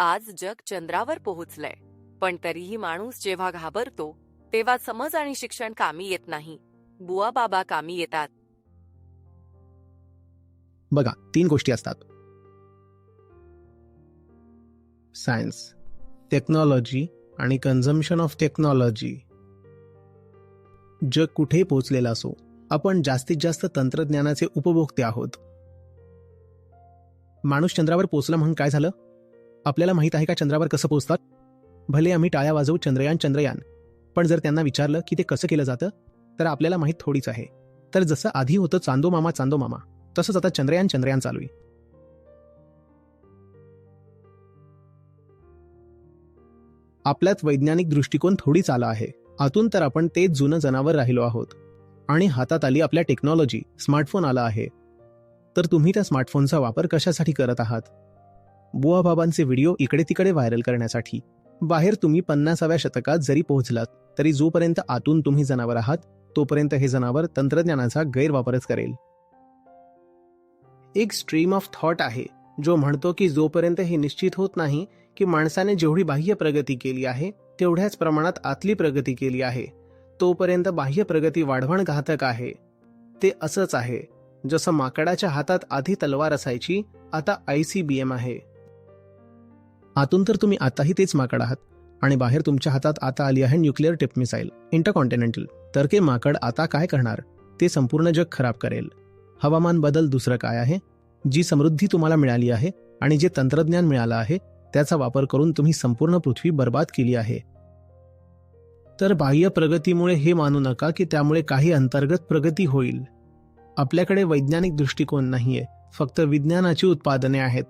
आज जग चंद्रावर पोहोचलंय. पण तरीही माणूस जेव्हा घाबरतो तेव्हा समज आणि शिक्षण कामी येत नाही. बुवा बाबा कामी येतात. बघा तीन गोष्टी असतात. सायन्स टेक्नॉलॉजी आणि कन्झम्पन ऑफ टेक्नॉलॉजी जग कुठेही पोहोचलेलं असो आपण जास्तीत जास्त तंत्रज्ञानाचे उपभोक्ते आहोत. माणूस चंद्रावर पोचला म्हणून काय झालं? आपल्याला माहीत आहे का चंद्रावर कसं पोचतात भले आम्ही टाळ्या वाजवू चंद्रयान चंद्रयान पण जर त्यांना विचारलं की ते कसं केलं जातं तर आपल्याला माहीत थोडीच आहे. तर जसं आधी होतं चांदो मामा चांदो मामा तसंच आता चंद्रयान चंद्रयान चालू आहे. आपल्यात वैज्ञानिक दृष्टिकोन थोडीच आला आहे. आतून तर आपण तेच जुनं जनावर राहिलो आहोत. आणि हातात आली आपल्या टेक्नॉलॉजी स्मार्टफोन आला आहे. तर तुम्ही त्या स्मार्टफोनचा वापर कशासाठी करत आहात? बुवा बाबांचे व्हिडिओ इकडे तिकडे व्हायरल करण्यासाठी. बाहेर तुम्ही पन्नासाव्या शतकात जरी पोहोचलात तरी जोपर्यंत आतून तुम्ही जनावर आहात तोपर्यंत हे जनावर तंत्रज्ञानाचा गैरवापरच करेल. एक स्ट्रीम ऑफ थॉट आहे जो म्हणतो की जोपर्यंत हे निश्चित होत नाही की माणसाने जेवढी बाह्य प्रगती केली आहे तेवढ्याच प्रमाणात आतली प्रगती केली आहे तोपर्यंत बाह्य प्रगती वाढवण घातक आहे. ते असंच आहे जसं माकडाच्या हातात आधी तलवार असायची आता आय सी बी एम आहे. आतून तर तुम्ही आताही तेच माकड आहात. आणि बाहेर तुमच्या हातात आता आली आहे न्यूक्लिअर टिप मिसाईल इंटरकॉन्टिनेंटल. तर ते माकड आता काय करणार? ते संपूर्ण जग खराब करेल. हवामान बदल दुसरं काय आहे? जी समृद्धी तुम्हाला मिळाली आहे आणि जे तंत्रज्ञान मिळालं आहे त्याचा वापर करून तुम्ही संपूर्ण पृथ्वी बर्बाद केली आहे. तर बाह्य प्रगतीमुळे हे मानू नका की त्यामुळे काही अंतर्गत प्रगती होईल. आपल्याकडे वैज्ञानिक दृष्टिकोन नाहीये फक्त विज्ञानाची उत्पादने आहेत.